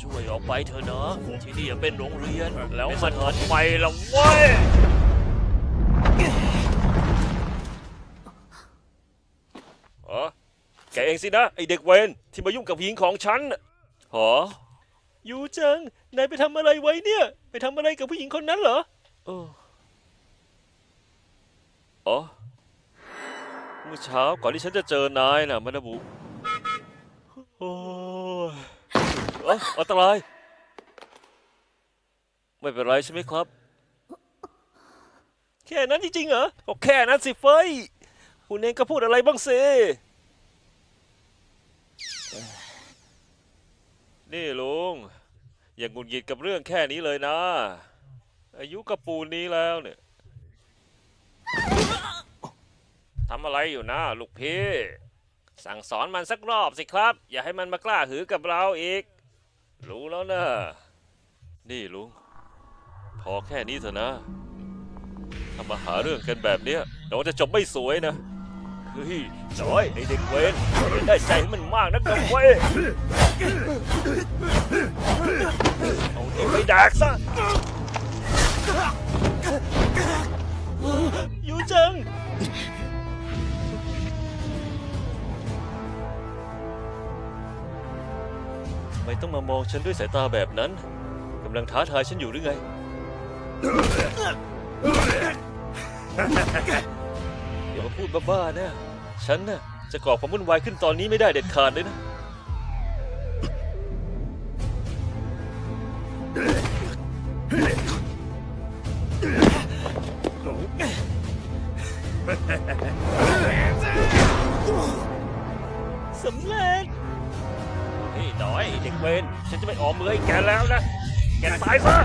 ช่วยออกไปเถอะนะ ที่นี่เป็นโรงเรียน แล้วมันทำไมล่ะเว้ยอ๋อแกเองสินะ ไอเด็กเวนที่มายุ่งกับผู้หญิงของฉันน่ะหอยูเจิงนายไปทำอะไรไว้เนี่ย ไปทำอะไรกับผู้หญิงคนนั้นเหรอเอออ๋อเมื่อเช้าก่อนที่ฉันจะเจอนายน่ะมานาบุโอ้ย เอ้ออันตราย ไม่เป็นไรใช่ไหมครับ แค่นั้นจริงๆเหรอก็แค่นั้นสิเฟยคุณเองก็พูดอะไรบ้างสินี่ลุงอย่างหงุดหงิดกับเรื่องแค่นี้เลยนะ อายุกระปูนนี้แล้วเนี่ยทำอะไรอยู่นะลูกพี่ สั่งสอนมันสักรอบสิครับ อย่าให้มันมากล้าหือกับเราอีก รู้แล้วนะ นี่ลุง พอแค่นี้เถอะนะถ้ามาหาเรื่องกันแบบเนี้ยเราจะจบไม่สวยนะ เฮ้ยจอยไอเด็กเวนได้ใจให้มันมากนักนะเว้ยเอาเด็กไปแดกซะ ไม่ต้องมามองฉันด้วยสายตาแบบนั้นกำลังท้าทายฉันอยู่หรือไงอย่ามาพูดบ้าๆนะ ฉันน่ะจะก่อความวุ่นวายขึ้นตอนนี้ไม่ได้เด็ดขาดเลยนะ สำเร็จ นี่น้อยเด็กเวนฉันจะไม่ออมมือให้แกแล้วนะ แกตายซะ